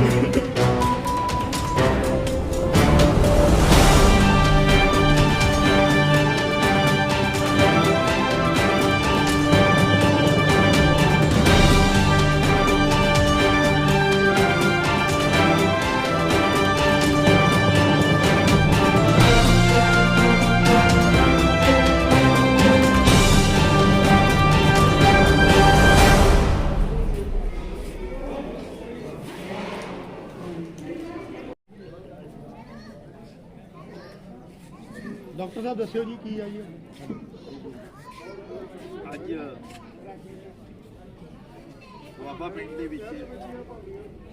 Gracias. Doctor ਸਾਹਿਬ ਦੱਸਿਓ ਜੀ ਕੀ ਆ ਜੀ ਅੱਜ ਦੁਆਬਾ ਪਿੰਡ ਦੇ ਵਿੱਚ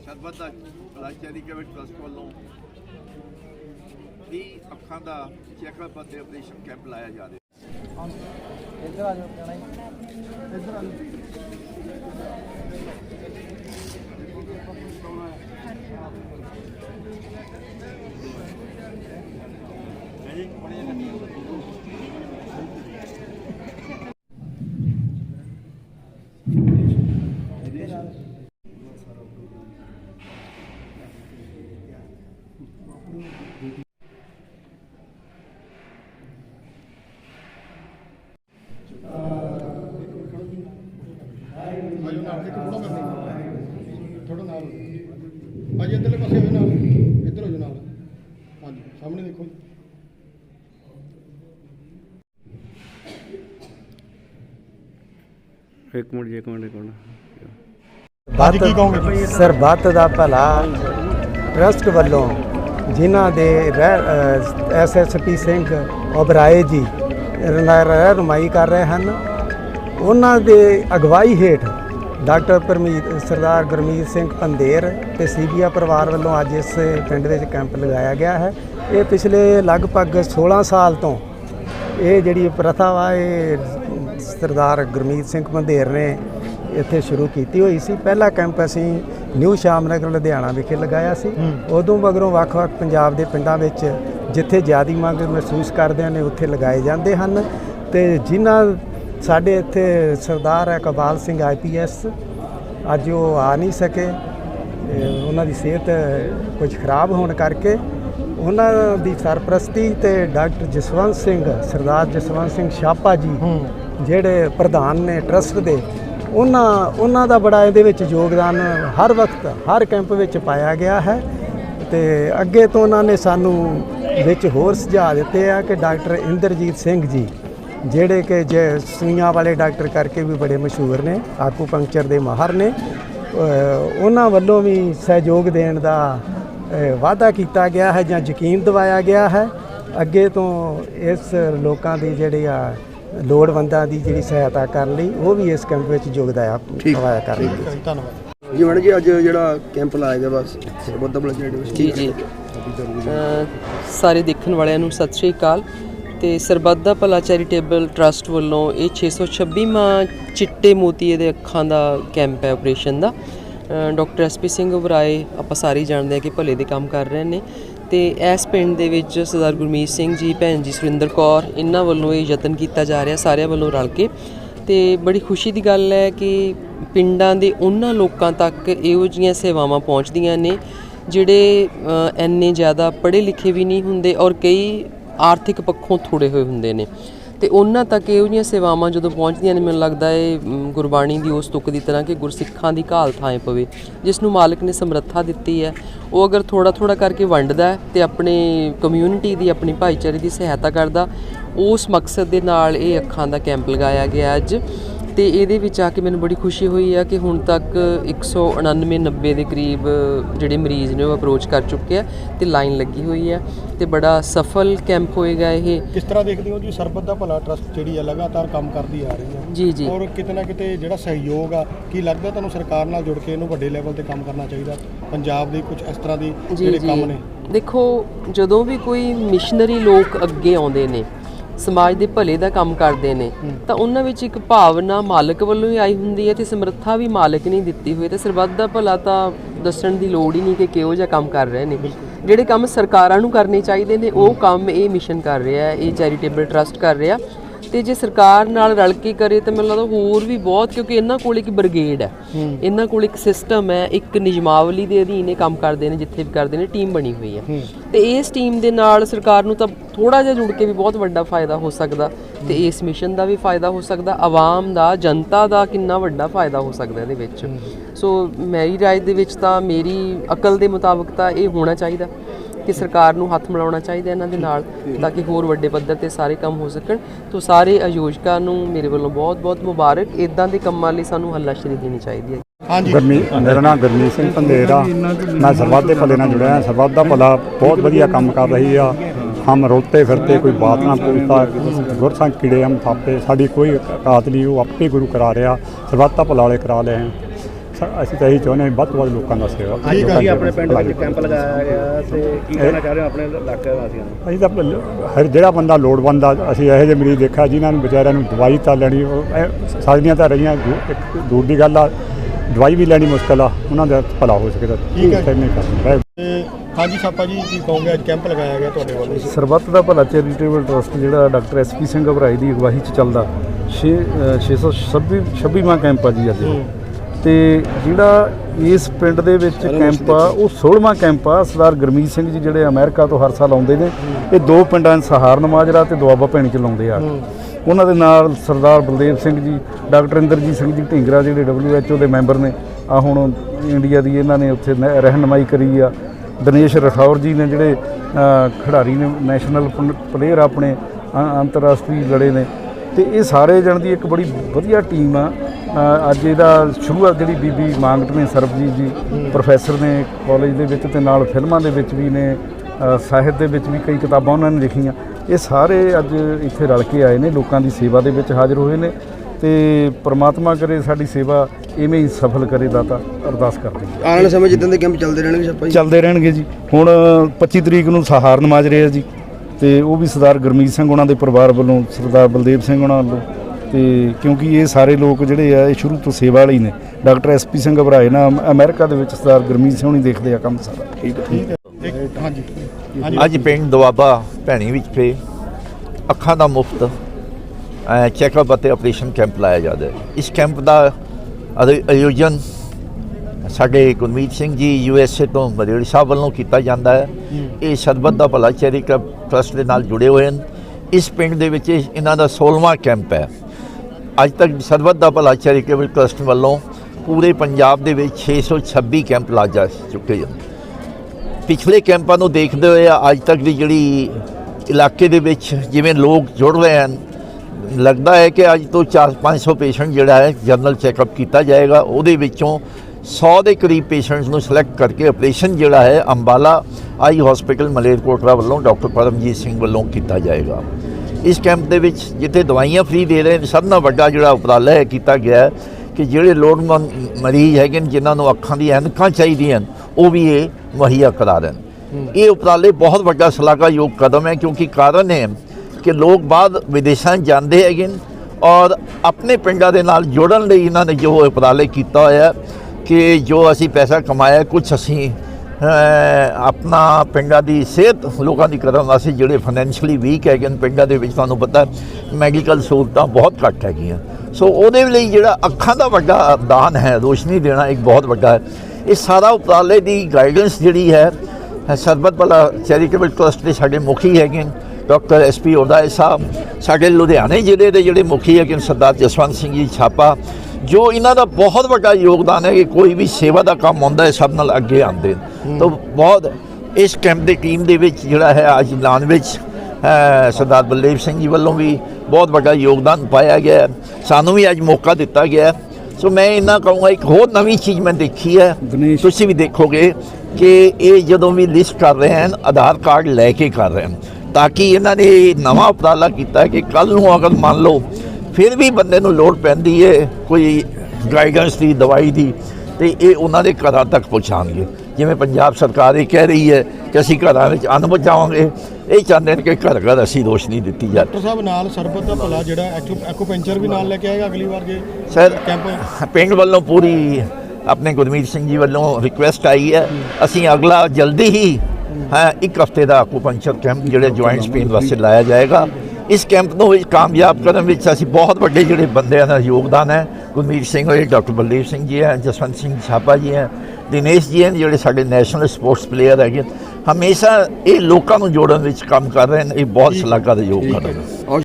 ਸਰਬੱਤ ਦਾ ਭਲਾ ਚੈਰੀਟੇਬਲ ਟਰਸਟ ਵੱਲੋਂ ਵੀ ਅੱਖਾਂ ਦਾ ਚੈੱਕਅਪ ਅਤੇ ਆਪਰੇਸ਼ਨ ਕੈਂਪ ਲਾਇਆ ਜਾ ਰਿਹਾ ਇੱਧਰ ਆ ਜਾਓ ਕਹਿਣਾ ਇੱਧਰ ਆ ਜਾਓ ਆਜੋ ਨਾਲ ਇੱਕ ਥੋੜਾ ਕਰਨਾ ਥੋੜਾ ਨਾਲ। ਭਾਜੀ ਇੱਧਰਲੇ ਪਾਸੇ ਹੋ ਜਾਓ ਨਾਲ। ਇੱਧਰ ਹੋ ਜਾਓ ਨਾਲ। ਹਾਂਜੀ ਸਾਹਮਣੇ ਦੇਖੋ ਜੀ। ਇੱਕ ਮਿੰਟ ਜੀ ਇੱਕ ਮਿੰਟ ਇੱਕ ਮਿੰਟ। ਹਾਂਜੀ, ਕੀ ਕਹੋਗੇ? ਸਰਬੱਤ ਦਾ ਭਲਾ ਟਰਸਟ ਵੱਲੋਂ ਜਿਨ੍ਹਾਂ ਦੇ ਐਸਐਸਪੀ ਸਿੰਘ ਓਬਰਾਏ ਜੀ ਰਹਿਨੁਮਾਈ ਕਰ ਰਹੇ ਹਨ ਉਹਨਾਂ ਦੇ ਅਗਵਾਈ ਹੇਠ ਡਾਕਟਰ ਪਰਮੀਤ ਸਰਦਾਰ ਗੁਰਮੀਤ ਸਿੰਘ ਪੰਦੇਰ ਤੇ ਸੀਬੀਆ ਪਰਿਵਾਰ ਵੱਲੋਂ ਅੱਜ ਇਸ ਪਿੰਡ ਵਿੱਚ ਕੈਂਪ ਲਗਾਇਆ ਗਿਆ ਹੈ। ਇਹ ਪਿਛਲੇ ਲਗਭਗ 16 ਸਾਲ ਤੋਂ ਇਹ ਜਿਹੜੀ ਪ੍ਰਥਾ ਵਾ ਇਹ ਸਰਦਾਰ ਗੁਰਮੀਤ ਸਿੰਘ ਪੰਧੇਰ ਨੇ ਇੱਥੇ ਸ਼ੁਰੂ ਕੀਤੀ ਹੋਈ ਸੀ। ਪਹਿਲਾ ਕੈਂਪ ਅਸੀਂ ਨਿਊ ਸ਼ਾਮਨਗਰ ਲੁਧਿਆਣਾ ਵਿਖੇ ਲਗਾਇਆ ਸੀ। ਉਦੋਂ ਮਗਰੋਂ ਵੱਖ-ਵੱਖ ਪੰਜਾਬ ਦੇ ਪਿੰਡਾਂ ਵਿੱਚ ਜਿੱਥੇ ਜ਼ਿਆਦੀ ਮੰਗ ਮਹਿਸੂਸ ਕਰਦੇ ਨੇ ਉੱਥੇ ਲਗਾਏ ਜਾਂਦੇ ਹਨ। ਤੇ ਜਿਨ੍ਹਾਂ ਸਾਡੇ ਇੱਥੇ ਸਰਦਾਰ ਹੈ ਕਬਾਲ ਸਿੰਘ ਆਈਪੀਐਸ ਅੱਜ ਉਹ ਆ ਨਹੀਂ ਸਕੇ ਉਹਨਾਂ ਦੀ ਸਿਹਤ ਕੁਝ ਖਰਾਬ ਹੋਣ ਕਰਕੇ ਉਹਨਾਂ ਦੀ ਸਰਪ੍ਰਸਤੀ ਤੇ ਡਾਕਟਰ ਜਸਵੰਤ ਸਿੰਘ ਸਰਦਾਰ ਜਸਵੰਤ ਸਿੰਘ ਛਾਪਾ ਜੀ ਜਿਹੜੇ ਪ੍ਰਧਾਨ ਨੇ ਟਰਸਟ ਦੇ ਉਹਨਾਂ ਉਹਨਾਂ ਦਾ ਬੜਾ ਇਹਦੇ ਵਿੱਚ ਯੋਗਦਾਨ ਹਰ ਵਕਤ ਹਰ ਕੈਂਪ ਵਿੱਚ ਪਾਇਆ ਗਿਆ ਹੈ ਤੇ ਅੱਗੇ ਤੋਂ ਉਹਨਾਂ ਨੇ ਸਾਨੂੰ ਵਿੱਚ ਹੋਰ ਸੁਝਾਅ ਦਿੱਤੇ ਆ ਕਿ ਡਾਕਟਰ ਇੰਦਰਜੀਤ ਸਿੰਘ ਜੀ ਜਿਹੜੇ ਕਿ ਜੇ ਸੂਈਆਂ ਵਾਲੇ ਡਾਕਟਰ ਕਰਕੇ ਵੀ ਬੜੇ ਮਸ਼ਹੂਰ ਨੇ ਆਕੂਪੰਕਚਰ ਦੇ ਮਾਹਰ ਨੇ ਉਹਨਾਂ ਵੱਲੋਂ ਵੀ ਸਹਿਯੋਗ ਦੇਣ ਦਾ ਵਾਅਦਾ ਕੀਤਾ ਗਿਆ ਹੈ ਜਾਂ ਯਕੀਨ ਦਿਵਾਇਆ ਗਿਆ ਹੈ। ਅੱਗੇ ਤੋਂ ਇਸ ਲੋਕਾਂ ਦੀ ਜਿਹੜੀ ਆ ਲੋੜਵੰਦਾਂ ਦੀ ਜਿਹੜੀ ਸਹਾਇਤਾ ਕਰਨ ਲਈ ਉਹ ਵੀ ਇਸ ਕੈਂਪ ਵਿੱਚ ਯੋਗਦਾਨ ਦਿਵਾਇਆ ਕਰਨਗੇ। ਧੰਨਵਾਦ। ਜੀ ਮੈਡਮ ਜੀ ਅੱਜ ਜਿਹੜਾ ਕੈਂਪ ਲਾਇਆ ਗਿਆ ਬਸ ਸਰਬੱਤ ਜੀ ਜੀ। ਸਾਰੇ ਦੇਖਣ ਵਾਲਿਆਂ ਨੂੰ ਸਤਿ ਸ਼੍ਰੀ ਅਕਾਲ। ਤੇ ਸਰਬੱਤ ਦਾ ਭਲਾ ਚੈਰੀਟੇਬਲ ਟਰਸਟ ਵੱਲੋਂ ਇਹ 626ਵਾਂ ਚਿੱਟੇ ਮੋਤੀਏ ਦੇ ਅੱਖਾਂ ਦਾ ਕੈਂਪ ਹੈ ਆਪਰੇਸ਼ਨ ਦਾ। ਅ, doctor S P Singh Oberoi ਆਪਾਂ ਸਾਰੇ ਜਾਣਦੇ ਹਾਂ ਕਿ ਭਲੇ ਦੇ ਕੰਮ ਕਰ ਰਹੇ ਨੇ ਤੇ ਇਸ ਪਿੰਡ ਦੇ ਵਿੱਚ ਸਰਦਾਰ ਗੁਰਮੀਤ ਸਿੰਘ ਜੀ ਭੈਣ ਜੀ ਸੁਰਿੰਦਰ ਕੌਰ ਇਹਨਾਂ ਵੱਲੋਂ ਇਹ ਯਤਨ ਕੀਤਾ ਜਾ ਰਿਹਾ ਸਾਰਿਆਂ ਵੱਲੋਂ ਰਲ ਕੇ। ਤੇ ਬੜੀ ਖੁਸ਼ੀ ਦੀ ਗੱਲ ਹੈ ਕਿ ਪਿੰਡਾਂ ਦੇ ਉਹਨਾਂ ਲੋਕਾਂ ਤੱਕ ਇਹੋ ਜਿਹੀਆਂ ਸੇਵਾਵਾਂ ਪਹੁੰਚਦੀਆਂ ਨੇ ਜਿਹੜੇ ਅ, ਇੰਨੇ ਜ਼ਿਆਦਾ ਪੜ੍ਹੇ ਲਿਖੇ ਵੀ ਨਹੀਂ ਹੁੰਦੇ ਔਰ ਕਈ ਆਰਥਿਕ ਪੱਖੋਂ ਥੋੜੇ ਹੋਏ ਹੁੰਦੇ ਨੇ। ਤੇ ਉਹਨਾਂ ਤੱਕ ਇਹੋ ਜਿਹੀਆਂ ਸੇਵਾਵਾਂ ਜਦੋਂ ਪਹੁੰਚਦੀਆਂ ਨੇ, ਮੈਨੂੰ ਲੱਗਦਾ ਹੈ ਗੁਰਬਾਣੀ ਦੀ ਉਸ ਤੁਕ ਦੀ ਤਰ੍ਹਾਂ ਕਿ ਗੁਰਸਿੱਖਾਂ ਦੀ ਘਾਲ ਥਾਂ ਪਵੇ, ਜਿਸ ਨੂੰ ਮਾਲਕ ਨੇ ਸਮਰੱਥਾ ਦਿੱਤੀ ਹੈ। ਉਹ ਅਗਰ ਥੋੜਾ ਥੋੜਾ ਕਰਕੇ ਵੰਡਦਾ ਹੈ ਤੇ ਆਪਣੇ ਕਮਿਊਨਿਟੀ ਦੀ, ਆਪਣੀ ਭਾਈਚਾਰੇ ਦੀ ਸਹਾਇਤਾ ਕਰਦਾ, ਉਸ ਮਕਸਦ ਦੇ ਨਾਲ ਇਹ ਅੱਖਾਂ ਦਾ ਕੈਂਪ ਲਗਾਇਆ ਗਿਆ ਅੱਜ। ਤੇ ਇਹਦੇ ਵਿੱਚ ਆ ਕੇ ਮੈਨੂੰ ਬੜੀ ਖੁਸ਼ੀ ਹੋਈ ਆ ਕਿ ਹੁਣ ਤੱਕ 199 90 ਦੇ ਕਰੀਬ ਜਿਹੜੇ ਮਰੀਜ਼ ਨੇ ਉਹ ਅਪਰੋਚ ਕਰ ਚੁੱਕੇ ਆ ਤੇ ਲਾਈਨ ਲੱਗੀ ਹੋਈ ਆ ਤੇ ਬੜਾ ਸਫਲ ਕੈਂਪ ਹੋਏਗਾ ਇਹ। ਕਿਸ ਤਰ੍ਹਾਂ ਦੇਖਦੇ ਹੋ ਜੀ ਸਰਬੱਤ ਦਾ ਭਲਾ ਟਰਸਟ ਜਿਹੜੀ ਆ ਲਗਾਤਾਰ ਕੰਮ ਕਰਦੀ ਆ ਰਹੀ ਹੈ ਜੀ ਜੀ। ਔਰ ਕਿਤੇ ਨਾ ਕਿਤੇ ਜਿਹੜਾ ਸਹਿਯੋਗ ਆ ਕੀ ਲੱਗਦਾ ਤੁਹਾਨੂੰ ਸਰਕਾਰ ਨਾਲ ਜੁੜ ਕੇ ਇਹਨੂੰ ਵੱਡੇ ਲੈਵਲ ਤੇ ਕੰਮ ਕਰਨਾ ਚਾਹੀਦਾ? ਪੰਜਾਬ ਦੇ ਕੁਝ ਇਸ ਤਰ੍ਹਾਂ ਦੀ ਜਿਹੜੇ ਕੰਮ ਨੇ? ਦੇਖੋ ਜਦੋਂ ਵੀ ਕੋਈ ਮਿਸ਼ਨਰੀ ਲੋਕ ਅੱਗੇ ਆਉਂਦੇ ਨੇ ਸਮਾਜ ਦੇ ਭਲੇ ਦਾ ਕੰਮ ਕਰਦੇ ਨੇ। ਤਾਂ ਉਹਨਾਂ ਵਿੱਚ ਇੱਕ ਭਾਵਨਾ ਮਾਲਕ ਵੱਲੋਂ ਹੀ ਆਈ ਹੁੰਦੀ ਹੈ ਤੇ ਸਮਰੱਥਾ ਵੀ ਮਾਲਕ ਨੇ ਦਿੱਤੀ ਹੋਈ ਤੇ ਸਰਬੱਤ ਦਾ ਭਲਾ ਤਾਂ ਦੱਸਣ ਦੀ ਲੋੜ ਹੀ ਨਹੀਂ ਕਿ ਕਿਹੋ ਜਿਹਾ ਕੰਮ ਕਰ ਰਹੇ ਨੇ। ਜਿਹੜੇ ਕੰਮ ਸਰਕਾਰਾਂ ਨੂੰ ਕਰਨੇ ਚਾਹੀਦੇ ਨੇ ਉਹ ਕੰਮ ਇਹ ਮਿਸ਼ਨ ਕਰ ਰਿਹਾ ਹੈ ਇਹ ਚੈਰੀਟੇਬਲ ਟਰਸਟ ਕਰ ਰਿਹਾ। ਤੇ ਜੇ ਸਰਕਾਰ ਨਾਲ ਰਲ ਕੇ ਕਰੇ ਤਾਂ ਮੈਨੂੰ ਲੱਗਦਾ ਹੋਰ ਵੀ ਬਹੁਤ ਕਿਉਂਕਿ ਇਹਨਾਂ ਕੋਲ ਇੱਕ ਬ੍ਰਿਗੇਡ ਹੈ। ਇਹਨਾਂ ਕੋਲ ਇੱਕ ਸਿਸਟਮ ਹੈ ਇੱਕ ਨਿਯਮਾਵਲੀ ਦੇ ਅਧੀਨ ਇਹ ਕੰਮ ਕਰਦੇ ਨੇ ਜਿੱਥੇ ਵੀ ਕਰਦੇ ਨੇ ਟੀਮ ਬਣੀ ਹੋਈ ਹੈ। ਤੇ ਇਸ ਟੀਮ ਦੇ ਨਾਲ ਸਰਕਾਰ ਨੂੰ ਤਾਂ ਥੋੜਾ ਜਿਹਾ ਜੁੜ ਕੇ ਵੀ ਬਹੁਤ ਵੱਡਾ ਫਾਇਦਾ ਹੋ ਸਕਦਾ ਤੇ ਇਸ ਮਿਸ਼ਨ ਦਾ ਵੀ ਫਾਇਦਾ ਹੋ ਸਕਦਾ ਆਵਾਮ ਦਾ ਜਨਤਾ ਦਾ ਕਿੰਨਾ ਵੱਡਾ ਫਾਇਦਾ ਹੋ ਸਕਦਾ ਇਹਦੇ ਵਿੱਚ। ਸੋ ਮੇਰੀ ਰਾਏ ਦੇ ਵਿੱਚ ਤਾਂ ਮੇਰੀ ਅਕਲ ਦੇ ਮੁਤਾਬਕ ਤਾਂ ਇਹ ਹੋਣਾ ਚਾਹੀਦਾ। ਕਿ ਸਰਕਾਰ ਨੂੰ ਹੱਥ ਮਿਲਾਉਣਾ ਚਾਹੀਦਾ ਇਹਨਾਂ ਦੇ ਨਾਲ ਤਾਂ ਕਿ ਹੋਰ ਵੱਡੇ ਪੱਧਰ ਤੇ ਸਾਰੇ ਕੰਮ ਹੋ ਸਕਣ। ਤੋਂ ਸਾਰੇ ਆਯੋਜਕਾਂ ਨੂੰ ਮੇਰੇ ਵੱਲੋਂ ਬਹੁਤ-ਬਹੁਤ ਮੁਬਾਰਕ। ਇਦਾਂ ਦੇ ਕੰਮਾਂ ਲਈ ਸਾਨੂੰ ਹੱਲਾਸ਼ੇਰੀ ਦੇਣੀ ਚਾਹੀਦੀ ਹੈ। ਹਾਂਜੀ। ਗਰਮੀ ਮੇਰਾ ਨਾਮ ਗਰਮੀ ਸਿੰਘ ਪੰਦੇਰਾ। ਮੈਂ ਸਰਬੱਤ ਦੇ ਭਲੇ ਨਾਲ ਜੁੜਿਆ ਹਾਂ। ਸਰਬੱਤ ਦਾ ਭਲਾ ਬਹੁਤ ਵਧੀਆ ਕੰਮ ਕਰ ਰਹੀ ਆ। ਹਮ ਰੋਤੇ ਫਿਰਤੇ ਕੋਈ ਬਾਤ ਨਾ ਪੁੱਛਦਾ। ਗੁਰਸਾਂ ਕਿੜੇ ਹਮ ਥਾਪੇ। ਸਾਡੀ ਕੋਈ ਕਾਤ ਨਹੀਂ ਉਹ ਆਪੇ ਗੁਰੂ ਕਰਾ ਰਿਹਾ। ਸਰਬੱਤ ਦਾ ਭਲਾ ਵਾਲੇ ਕਰਾ ਲਏ ਅਸੀਂ ਤਾਂ ਇਹੀ ਚਾਹੁੰਦੇ ਹਾਂ ਵੀ ਵੱਧ ਤੋਂ ਵੱਧ ਲੋਕਾਂ ਦਾ ਸੇਵਾ ਹੈ ਲੋਕਾਂ ਦੀ ਆਪਣੇ ਪਿੰਡ ਭਲਾਈ ਵਿੱਚ ਕੈਂਪ ਲਗਾਇਆ ਗਿਆ ਤੇ ਕੀ ਕਹਿਣਾ ਚਾਹ ਰਹੇ ਹੋ ਆਪਣੇ ਇਲਾਕੇ ਵਾਸੀਆਂ ਨੂੰ? ਅਸੀਂ ਤਾਂ ਲ- ਹਰ ਜਿਹੜਾ ਬੰਦਾ ਲੋੜਵੰਦ ਆ ਅਸੀਂ ਇਹੋ ਜਿਹੇ ਮਰੀਜ਼ ਦੇਖਿਆ ਜਿਨ੍ਹਾਂ ਨੂੰ ਵਿਚਾਰਿਆਂ ਨੂੰ ਦਵਾਈ ਤਾਂ ਲੈਣੀ ਉਹ ਇਹ ਸਾਰੀਆਂ ਤਾਂ ਰਹੀਆਂ ਦੂ- ਇੱਕ ਦੂਰ ਦੀ ਗੱਲ ਆ ਦਵਾਈ ਵੀ ਲੈਣੀ ਮੁਸ਼ਕਲ ਆ ਉਹਨਾਂ ਦਾ ਭਲਾ ਹੋ ਸਕੇ ਤਾਂ ਠੀਕ ਹੈ। ਨਹੀਂ ਕਰਦਾ ਤੇ ਹਾਂਜੀ ਛਾਪਾ ਜੀ ਕੀ ਕਹੋਗੇ ਅੱਜ ਕੈਂਪ ਲਗਾਇਆ ਗਿਆ ਤੁਹਾਡੇ ਵੱਲੋਂ? ਸਰਬੱਤ ਦਾ ਭਲਾ ਚੈਰੀਟੇਬਲ ਟਰਸਟ ਜਿਹੜਾ ਡਾਕਟਰ ਐਸਪੀ ਸਿੰਘ ਘਬਰਾਈ ਦੀ ਅਗਵਾਈ 'ਚ ਚੱਲਦਾ 6 626 26ਵਾਂ ਕੈਂਪ ਆ ਜੀ ਅੱਜ। ਤੇ ਜਿਹੜਾ ਇਸ ਪਿੰਡ ਦੇ ਵਿੱਚ ਕੈਂਪ ਆ ਉਹ 16ਵਾਂ ਕੈਂਪ ਆ ਸਰਦਾਰ ਗਰਮੀਤ ਸਿੰਘ ਜੀ ਜਿਹੜੇ ਅਮਰੀਕਾ ਤੋਂ ਹਰ ਸਾਲ ਆਉਂਦੇ ਨੇ ਇਹ ਦੋ ਪਿੰਡਾਂ ਸਹਾਰਨ ਮਾਜਰਾ ਤੇ ਦੁਆਬਾ ਭੈਣੀ ਚ ਲਾਉਂਦੇ ਆ। ਉਹਨਾਂ ਦੇ ਨਾਲ ਸਰਦਾਰ ਬਲਦੇਵ ਸਿੰਘ ਜੀ ਡਾਕਟਰ ਇੰਦਰਜੀਤ ਸਿੰਘ ਜੀ ਢਿੰਗਰਾ ਜਿਹੜੇ WHO ਦੇ ਮੈਂਬਰ ਨੇ ਆ ਹੁਣ ਇੰਡੀਆ ਦੀ ਇਹਨਾਂ ਨੇ ਉੱਥੇ ਰਹਿਨਮਾਈ ਕਰੀ ਆ। ਦਿਨੇਸ਼ ਰਠੌਰ ਜੀ ਨੇ ਜਿਹੜੇ ਖਿਡਾਰੀ ਨੇ ਨੈਸ਼ਨਲ ਪਲੇਅਰ ਆਪਣੇ ਅੰਤਰਰਾਸ਼ਟਰੀ ਲੜੇ ਨੇ। ਤੇ ਇਹ ਸਾਰੇ ਜਣ ਦੀ ਇੱਕ ਬੜੀ ਵਧੀਆ ਟੀਮ ਆ। ਅੱਜ ਇਹਦਾ ਸ਼ੁਰੂਆਤ ਜਿਹੜੀ ਬੀਬੀ ਮਾਂਗਟ ਨੇ ਸਰਬਜੀਤ ਜੀ ਪ੍ਰੋਫੈਸਰ ਨੇ ਕਾਲਜ ਦੇ ਵਿੱਚ ਤੇ ਨਾਲ ਫਿਲਮਾਂ ਦੇ ਵਿੱਚ ਵੀ ਨੇ ਸਾਹਿਤ ਦੇ ਵਿੱਚ ਵੀ ਕਈ ਕਿਤਾਬਾਂ ਉਹਨਾਂ ਨੇ ਲਿਖੀਆਂ। ਇਹ ਸਾਰੇ ਅੱਜ ਇੱਥੇ ਰਲ ਕੇ ਆਏ ਨੇ ਲੋਕਾਂ ਦੀ ਸੇਵਾ ਦੇ ਵਿੱਚ ਹਾਜ਼ਰ ਹੋਏ ਨੇ ਤੇ ਪ੍ਰਮਾਤਮਾ ਕਰੇ ਸਾਡੀ ਸੇਵਾ ਇਵੇਂ ਹੀ ਸਫਲ ਕਰੇ ਦਾਤਾ ਅਰਦਾਸ ਕਰਦੇ ਹਾਂ। ਆਉਣ ਵਾਲੇ ਸਮੇਂ ਜਿੱਦਾਂ ਦੇ ਕੈਂਪ ਚੱਲਦੇ ਰਹਿਣਗੇ ਜੀ ਚੱਲਦੇ ਰਹਿਣਗੇ ਜੀ। ਹੁਣ 25 ਤਰੀਕ ਨੂੰ ਸਹਾਰਨ ਮਾਜਰੇ ਆ ਜੀ ਤੇ ਉਹ ਵੀ ਸਰਦਾਰ ਗੁਰਮੀਤ ਸਿੰਘ ਉਹਨਾਂ ਦੇ ਪਰਿਵਾਰ ਵੱਲੋਂ ਸਰਦਾਰ ਬਲਦੇਵ ਸਿੰਘ ਉਹਨਾਂ ਵੱਲੋਂ ਤੇ ਕਿਉਂਕਿ ਇਹ ਸਾਰੇ ਲੋਕ ਜਿਹੜੇ ਆ ਇਹ ਸ਼ੁਰੂ ਤੋਂ ਸੇਵਾ ਵਾਲੇ ਹੀ ਨੇ। ਡਾਕਟਰ ਐਸਪੀ ਸਿੰਘ ਘਬਰਾਏ ਨਾ ਅਮਰੀਕਾ ਦੇ ਵਿੱਚ ਸਰਦਾਰ ਗੁਰਮੀਤ ਸਿੰਘ ਹੁਣੀ ਦੇਖਦੇ ਆ ਕੰਮ ਸਾਰਾ। ਠੀਕ ਹੈ ਇੱਕ ਹਾਂਜੀ। ਹਾਂਜੀ। ਅੱਜ ਪਿੰਡ ਦੁਆਬਾ ਭੈਣੀ ਵਿੱਚ ਪੇ ਅੱਖਾਂ ਦਾ ਮੁਫਤ ਚੈੱਕਅਪ ਅਤੇ ਆਪਰੇਸ਼ਨ ਕੈਂਪ ਲਾਇਆ ਜਾਂਦਾ ਹੈ। ਇਸ ਕੈਂਪ ਦਾ ਆਯੋ- ਆਯੋਜਨ ਸਾਡੇ Gurmeet Singh ji U S A ਤੋਂ ਮਰੇੜੀ ਸਾਹਿਬ ਵੱਲੋਂ ਕੀਤਾ ਜਾਂਦਾ ਹੈ। ਇਹ ਸਰਬੱਤ ਦਾ ਭਲਾ ਚੈਰੀਟੇਬਲ ਟਰਸਟ ਦੇ ਨਾਲ ਜੁੜੇ ਹੋਏ ਹਨ। ਇਸ ਪਿੰਡ ਦੇ ਵਿੱਚ ਇਹ- ਇਹਨਾਂ ਦਾ 16ਵਾਂ ਕੈਂਪ ਹੈ। ਅੱਜ ਤੱਕ ਸਰਬੱਤ ਦਾ ਭਲਾ ਚੈਰੀਟੇਬਲ ਟਰਸਟ ਵੱਲੋਂ ਪੂਰੇ ਪੰਜਾਬ ਦੇ ਵਿੱਚ 626 ਕੈਂਪ ਲਾ ਜਾ ਚੁੱਕੇ ਹਨ ਪਿਛਲੇ ਕੈਂਪਾਂ ਨੂੰ ਦੇਖਦੇ ਹੋਏ ਅੱਜ ਤੱਕ ਦੀ ਜਿਹੜੀ ਇਲਾਕੇ ਦੇ ਵਿੱਚ ਜਿਵੇਂ ਲੋਕ ਜੁੜ ਰਹੇ ਹਨ, ਲੱਗਦਾ ਹੈ ਕਿ ਅੱਜ ਤੋਂ 4-500 ਪੇਸ਼ੈਂਟ ਜਿਹੜਾ ਹੈ ਜਨਰਲ ਚੈੱਕਅਪ ਕੀਤਾ ਜਾਏਗਾ। ਉਹਦੇ ਵਿੱਚੋਂ 100 ਦੇ ਕਰੀਬ ਪੇਸ਼ੈਂਟਸ ਨੂੰ ਸਿਲੈਕਟ ਕਰਕੇ ਆਪਰੇਸ਼ਨ ਜਿਹੜਾ ਹੈ ਅੰਬਾਲਾ ਆਈ ਹਸਪੀਟਲ ਮਲੇਰਕੋਟਲਾ ਵੱਲੋਂ ਡਾਕਟਰ ਪਰਮਜੀਤ ਸਿੰਘ ਵੱਲੋਂ ਕੀਤਾ ਜਾਏਗਾ। ਇਸ ਕੈਂਪ ਦੇ ਵਿੱਚ ਜਿੱਥੇ ਦਵਾਈਆਂ ਫ੍ਰੀ ਦੇ ਰਹੇ ਨੇ ਸਭ ਨਾਲੋਂ ਵੱਡਾ ਜਿਹੜਾ ਉਪਰਾਲਾ ਹੈ ਕੀਤਾ ਗਿਆ ਕਿ ਜਿਹੜੇ ਲੋੜਵੰਦ ਮਰੀਜ਼ ਹੈਗੇ ਨੇ ਜਿਨ੍ਹਾਂ ਨੂੰ ਅੱਖਾਂ ਦੀਆਂ ਐਨਕਾਂ ਚਾਹੀਦੀਆਂ ਉਹ ਵੀ ਇਹ ਮੁਹੱਈਆ ਕਰਾ ਦੇਣ ਇਹ ਉਪਰਾਲੇ ਬਹੁਤ ਵੱਡਾ ਸ਼ਲਾਘਾਯੋਗ ਕਦਮ ਹੈ ਕਿਉਂਕਿ ਕਾਰਨ ਹੈ ਕਿ ਲੋਕ ਬਾਅਦ ਵਿਦੇਸ਼ਾਂ ਜਾਂਦੇ ਹੈਗੇ ਔਰ ਆਪਣੇ ਪਿੰਡਾਂ ਦੇ ਨਾਲ ਜੋੜਨ ਲਈ ਇਹਨਾਂ ਨੇ ਜੋ ਉਪਰਾਲੇ ਕੀਤਾ ਹੋਇਆ ਕਿ ਜੋ ਅਸੀਂ ਪੈਸਾ ਕਮਾਇਆ ਕੁਝ ਅਸੀਂ ਆਪਣਾ ਪਿੰਡਾਂ ਦੀ ਸਿਹਤ ਲੋਕਾਂ ਦੀ ਕਰਨ ਵਾਸਤੇ ਜਿਹੜੇ ਫਾਈਨੈਂਸ਼ੀਅਲੀ ਵੀਕ ਹੈਗੇ ਨੇ ਪਿੰਡਾਂ ਦੇ ਵਿੱਚ ਤੁਹਾਨੂੰ ਪਤਾ ਮੈਡੀਕਲ ਸਹੂਲਤਾਂ ਬਹੁਤ ਘੱਟ ਹੈਗੀਆਂ। ਸੋ ਉਹਦੇ ਲਈ ਜਿਹੜਾ ਅੱਖਾਂ ਦਾ ਵੱਡਾ ਦਾਨ ਹੈ, ਰੋਸ਼ਨੀ ਦੇਣਾ ਇੱਕ ਬਹੁਤ ਵੱਡਾ ਹੈ। ਇਹ ਸਾਰਾ ਉਪਰਾਲੇ ਦੀ ਗਾਈਡੈਂਸ ਜਿਹੜੀ ਹੈ ਸਰਬਤ ਭਲਾ ਚੈਰੀਟੇਬਲ ਟਰਸਟ ਦੇ ਸਾਡੇ ਮੁਖੀ ਹੈਗੇ ਨੇ ਡਾਕਟਰ ਐਸ ਪੀ ਉਦਾਏ ਸਾਹਿਬ, ਸਾਡੇ ਲੁਧਿਆਣੇ ਜ਼ਿਲ੍ਹੇ ਦੇ ਜਿਹੜੇ ਮੁਖੀ ਹੈਗੇ ਨੇ ਸਰਦਾਰ ਜਸਵੰਤ ਸਿੰਘ ਜੀ ਛਾਪਾ ਜੋ ਇਹਨਾਂ ਦਾ ਬਹੁਤ ਵੱਡਾ ਯੋਗਦਾਨ ਹੈ ਕਿ ਕੋਈ ਵੀ ਸੇਵਾ ਦਾ ਕੰਮ ਹੁੰਦਾ ਹੈ ਸਭ ਨਾਲ ਅੱਗੇ ਆਉਂਦੇ ਨੇ ਤਾਂ ਬਹੁਤ ਇਸ ਕੈਂਪ ਦੀ ਟੀਮ ਦੇ ਵਿੱਚ ਜਿਹੜਾ ਹੈ ਅੱਜ ਲਾਨ ਵਿੱਚ ਸਰਦਾਰ ਬਲਦੇਵ ਸਿੰਘ ਜੀ ਵੱਲੋਂ ਵੀ ਬਹੁਤ ਵੱਡਾ ਯੋਗਦਾਨ ਪਾਇਆ ਗਿਆ। ਸਾਨੂੰ ਵੀ ਅੱਜ ਮੌਕਾ ਦਿੱਤਾ ਗਿਆ। ਸੋ ਮੈਂ ਇਹਨਾਂ ਕਹੂੰਗਾ ਇੱਕ ਹੋਰ ਨਵੀਂ ਚੀਜ਼ ਮੈਂ ਦੇਖੀ ਹੈ। ਤੁਸੀਂ ਵੀ ਦੇਖੋਗੇ ਕਿ ਇਹ ਜਦੋਂ ਵੀ ਲਿਸਟ ਕਰ ਰਹੇ ਹਨ ਆਧਾਰ ਕਾਰਡ ਲੈ ਕੇ ਕਰ ਰਹੇ ਹਨ ਤਾਂ ਕਿ ਇਹਨਾਂ ਨੇ ਨਵਾਂ ਉਪਰਾਲਾ ਕੀਤਾ ਕਿ ਕੱਲ ਨੂੰ ਅਗਰ ਮੰਨ ਲਓ ਫਿਰ ਵੀ ਬੰਦੇ ਨੂੰ ਲੋੜ ਪੈਂਦੀ ਹੈ ਕੋਈ ਗਾਈਡੈਂਸ ਦੀ ਦਵਾਈ ਦੀ ਤੇ ਇਹ ਉਹਨਾਂ ਦੇ ਘਰਾਂ ਤੱਕ ਪਹੁੰਚਾਉਣਗੇ। ਜਿਵੇਂ ਪੰਜਾਬ ਸਰਕਾਰ ਇਹ ਕਹਿ ਰਹੀ ਹੈ ਕਿ ਅਸੀਂ ਘਰਾਂ ਵਿੱਚ ਅੰਨ ਪਹੁੰਚਾਵਾਂਗੇ। ਇਹ ਚਾਹੁੰਦੇ ਨੇ ਕਿ ਘਰ ਘਰ ਅਸੀਂ ਰੋਸ਼ਨੀ ਦਿੱਤੀ ਜਾਵੇ। ਡਾਕਟਰ ਸਾਹਿਬ ਨਾਲ ਸਰਬਤ ਦਾ ਭਲਾ ਜਿਹੜਾ ਐਕੂ- ਐਕੂਪੰਚਰ ਵੀ ਨਾਲ ਲੈ ਕੇ ਆਏਗਾ ਅਗਲੀ ਵਾਰ ਜੇ ਸਰ ਪਿੰਡ ਵੱਲੋਂ ਪੂਰੀ ਆਪਣੇ ਗੁਰਮੀਤ ਸਿੰਘ ਜੀ ਵੱਲੋਂ ਰਿਕੁਐਸਟ ਆਈ ਹੈ। ਅਸੀਂ ਅਗਲਾ ਜਲਦੀ ਹੀ ਹਾਂ ਇੱਕ ਹਫ਼ਤੇ ਦਾ ਆਕੂਪੰਚਰ ਕੈਂਪ ਜਿਹੜੇ ਜੁਆਇੰਟ ਪੇਨ ਵਾਸਤੇ ਲਾਇਆ ਜਾਏਗਾ। ਇਸ ਕੈਂਪ ਨੂੰ ਕਾਮਯਾਬ ਕਰਨ ਵਿੱਚ ਅਸੀਂ ਬਹੁਤ ਵੱਡੇ ਜਿਹੜੇ ਬੰਦਿਆਂ ਦਾ ਯੋਗਦਾਨ ਹੈ। ਗੁਰਮੀਤ ਸਿੰਘ ਹੋਏ ਡਾਕਟਰ ਬਲਦੇਵ ਸਿੰਘ ਜੀ ਹੈ ਜਸਵੰਤ ਸਿੰਘ ਛਾਪਾ ਜੀ ਹੈ ਦਿਨੇਸ਼ ਜੀ ਹਨ ਜਿਹੜੇ ਸਾਡੇ ਨੈਸ਼ਨਲ ਸਪੋਰਟਸ ਪਲੇਅਰ ਹੈਗੇ। ਹਮੇਸ਼ਾ ਇਹ ਲੋਕਾਂ ਨੂੰ ਜੋੜਨ ਵਿੱਚ ਕੰਮ ਕਰ ਰਹੇ ਨੇ। ਇਹ ਬਹੁਤ ਸ਼ਲਾਘਾ ਦਾ ਯੋਗ ਕਰ ਰਹੇ ਨੇ